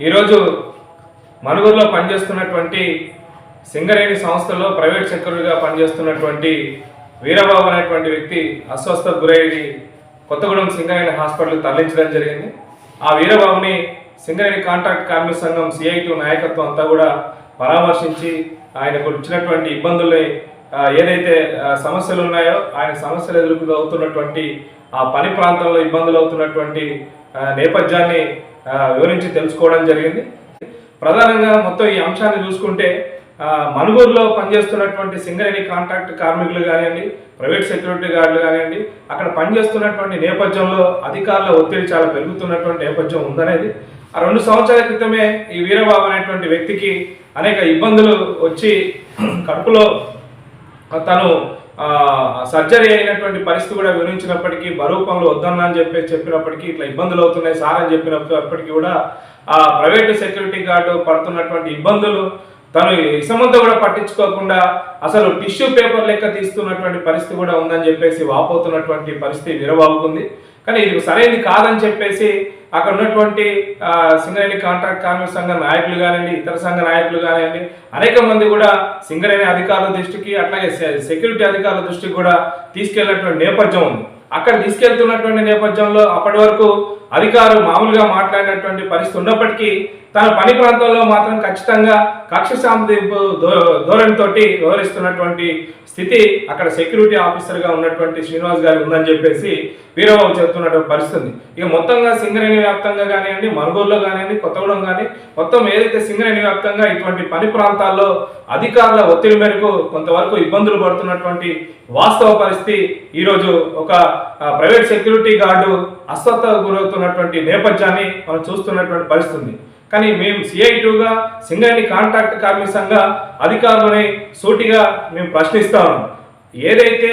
ఈరోజు మనుగురులో పనిచేస్తున్నటువంటి సింగరేణి సంస్థలో ప్రైవేట్ సెక్రటరీగా పనిచేస్తున్నటువంటి వీరబాబు అనేటువంటి వ్యక్తి అస్వస్థకు గురయ్యి కొత్తగూడెం సింగరేణి హాస్పిటల్కి తరలించడం జరిగింది. ఆ వీరబాబుని సింగరేణి కాంట్రాక్ట్ కార్మిక సంఘం సిఐటి నాయకత్వం అంతా కూడా పరామర్శించి ఆయనకు వచ్చినటువంటి ఇబ్బందుల్ని ఏదైతే సమస్యలు ఉన్నాయో ఆయన సమస్యలు ఎదుర్కొ అవుతున్నటువంటి ఆ పని ప్రాంతంలో ఇబ్బందులు అవుతున్నటువంటి నేపథ్యాన్ని వివరించి తెలుసుకోవడం జరిగింది. ప్రధానంగా మొత్తం ఈ అంశాన్ని చూసుకుంటే మనుగూరులో పనిచేస్తున్నటువంటి సింగరేణి కాంట్రాక్ట్ కార్మికులు కానివ్వండి ప్రైవేట్ సెక్యూరిటీ గార్డులు కానివ్వండి అక్కడ పనిచేస్తున్నటువంటి నేపథ్యంలో అధికారుల ఒత్తిడి చాలా పెరుగుతున్నటువంటి నేపథ్యం ఉందనేది. ఆ రెండు సంవత్సరాల క్రితమే ఈ వీరబాబు అనేటువంటి వ్యక్తికి అనేక ఇబ్బందులు వచ్చి కడుపులో తను సర్జరీ అయినటువంటి పరిస్థితి కూడా వివరించినప్పటికీ బరువు పనులు వద్దన్నా అని చెప్పేసి చెప్పినప్పటికీ ఇట్లా ఇబ్బందులు అవుతున్నాయి సార్ అని చెప్పినప్పటికీ కూడా ఆ ప్రైవేట్ సెక్యూరిటీ గార్డు పడుతున్నటువంటి ఇబ్బందులు తను ఇసమంతా కూడా పట్టించుకోకుండా అసలు టిష్యూ పేపర్ లెక్క తీస్తున్నటువంటి పరిస్థితి కూడా ఉందని చెప్పేసి వాపోతున్నటువంటి పరిస్థితి విరవాగుతుంది. కానీ ఇది సరైనది కాదని చెప్పేసి అక్కడ ఉన్నటువంటి సింగరేణి కాంట్రాక్ట్ కార్మిక సంఘ నాయకులు కానివ్వండి ఇతర సంఘ నాయకులు కానివ్వండి అనేక మంది కూడా సింగరేణి అధికారుల దృష్టికి అట్లాగే సెక్యూరిటీ అధికారుల దృష్టికి కూడా తీసుకెళ్ళినటువంటి నేపథ్యం ఉంది. అక్కడ తీసుకెళ్తున్నటువంటి నేపథ్యంలో అప్పటి వరకు అధికారులు మామూలుగా మాట్లాడినటువంటి పరిస్థితి ఉన్నప్పటికీ తన పని ప్రాంతంలో మాత్రం ఖచ్చితంగా కక్ష సాంప్రదింపు ధో- ధోరణితోటి వ్యవహరిస్తున్నటువంటి స్థితి అక్కడ సెక్యూరిటీ ఆఫీసర్గా ఉన్నటువంటి శ్రీనివాస్ గారికి ఉందని చెప్పేసి వీరబాబు చెప్తున్నటువంటి పరిస్థితి ఇక మొత్తంగా సింగరేణి వ్యాప్తంగా కానివ్వండి మనుగోలులో కానివ్వండి కొత్తగూడెం కానీ మొత్తం ఏదైతే సింగరేణి వ్యాప్తంగా ఇటువంటి పని ప్రాంతాల్లో అధికారుల ఒత్తిడి మేరకు కొంతవరకు ఇబ్బందులు పడుతున్నటువంటి వాస్తవ పరిస్థితి ఈరోజు ఒక ప్రైవేట్ సెక్యూరిటీ గార్డు అస్వస్థ గురవుతున్నటువంటి నేపథ్యాన్ని మనం చూస్తున్నటువంటి పరిస్థితుంది కానీ మేము సిఐ టూగా సింగరేణి కాంట్రాక్ట్ కార్మిక సంఘ అధికారులని సూటిగా మేము ప్రశ్నిస్తాము ఏదైతే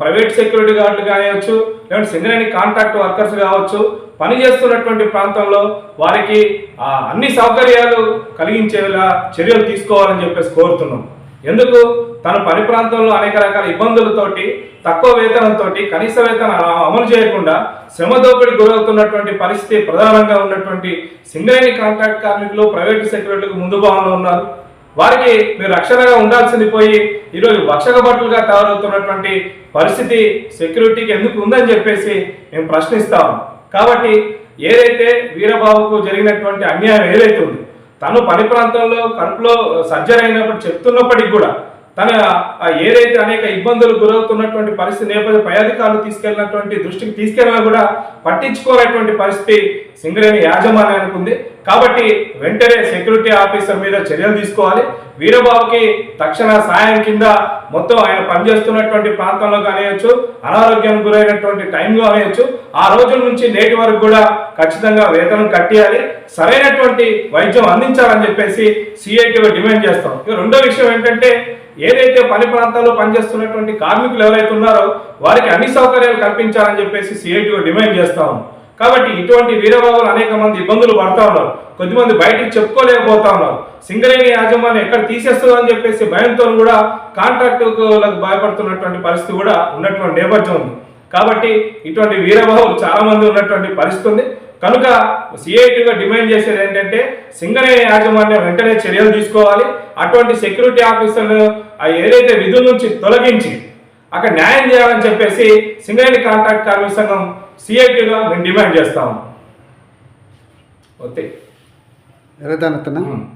ప్రైవేట్ సెక్యూరిటీ గార్డులు కానివచ్చు లేదంటే సింగరేణి కాంట్రాక్ట్ వర్కర్స్ కావచ్చు పని చేస్తున్నటువంటి ప్రాంతంలో వారికి అన్ని సౌకర్యాలు కలిగించేలా చర్యలు తీసుకోవాలని చెప్పేసి కోరుతున్నాం. ఎందుకు? తన పని ప్రాంతంలో అనేక రకాల ఇబ్బందులతోటి తక్కువ వేతనంతో కనీస వేతనం అమలు చేయకుండా శ్రమ దోపిడి గురవుతున్నటువంటి పరిస్థితి ప్రధానంగా ఉన్నటువంటి సింగరేణి కాంట్రాక్ట్ కార్మికులు ప్రైవేట్ సెక్యూరిటీకి ముందు భాగంలో ఉన్నారు. వారికి మీరు రక్షణగా ఉండాల్సింది పోయి ఈరోజు భక్షక భటులుగా తయారవుతున్నటువంటి పరిస్థితి సెక్యూరిటీకి ఎందుకు ఉందని చెప్పేసి మేము ప్రశ్నిస్తాం. కాబట్టి ఏదైతే వీరబాబుకు జరిగినటువంటి అన్యాయం ఏదైతే ఉంది తను పని ప్రాంతంలో కడుపులో సర్జరీ అయినప్పుడు చెప్తున్నప్పటికి కూడా తన ఏదైతే అనేక ఇబ్బందులు గురవుతున్నటువంటి పరిస్థితి నేపథ్యం పై అధికారులు తీసుకెళ్ళినటువంటి దృష్టికి తీసుకెళ్ళినా కూడా పట్టించుకోనటువంటి పరిస్థితి సింగరేణి యాజమాన్యానికి ఉంది. కాబట్టి వెంటనే సెక్యూరిటీ ఆఫీసర్ మీద చర్యలు తీసుకోవాలి. వీరబాబుకి తక్షణ సాయం కింద మొత్తం ఆయన పనిచేస్తున్నటువంటి ప్రాంతంలో కానివ్వచ్చు అనారోగ్యం గురైనటువంటి టైం కానివ్వచ్చు ఆ రోజుల నుంచి నేటి వరకు కూడా ఖచ్చితంగా వేతనం కట్టేయాలి. సరైనటువంటి వైద్యం అందించాలని చెప్పేసి సిఐటిగా డిమాండ్ చేస్తాం. ఇక రెండో విషయం ఏంటంటే ఏదైతే పని ప్రాంతాల్లో పనిచేస్తున్నటువంటి కార్మికులు ఎవరైతే ఉన్నారో వారికి అన్ని సౌకర్యాలు కల్పించాలని చెప్పేసి సిఐటిగా డిమాండ్ చేస్తాము కాబట్టి ఇటువంటి వీరబాబులు అనేక మంది ఇబ్బందులు పడతా ఉన్నారు. కొద్దిమంది బయటికి చెప్పుకోలేకపోతా ఉన్నారు. సింగరేణి యాజమాన్యం ఎక్కడ తీసేస్తుందో అని చెప్పేసి భయంతో కూడా కాంట్రాక్టులకు భయపడుతున్నటువంటి పరిస్థితి కూడా ఉన్నటువంటి నేపథ్యం ఉంది. కాబట్టి ఇటువంటి వీరబాబులు చాలా మంది ఉన్నటువంటి పరిస్థితి ఉంది. కనుక సిఐటిగా డిమాండ్ చేసేది ఏంటంటే సింగరేణి యాజమాన్యం వెంటనే చర్యలు తీసుకోవాలి. అటువంటి సెక్యూరిటీ ఆఫీసర్లు ఏదైతే విధుల నుంచి తొలగించి అక్కడ న్యాయం చేయాలని చెప్పేసి సింగరేణి కాంట్రాక్ట్ కార్మిక సంఘం సిఐటిగా మేము డిమాండ్ చేస్తాము ఓకే.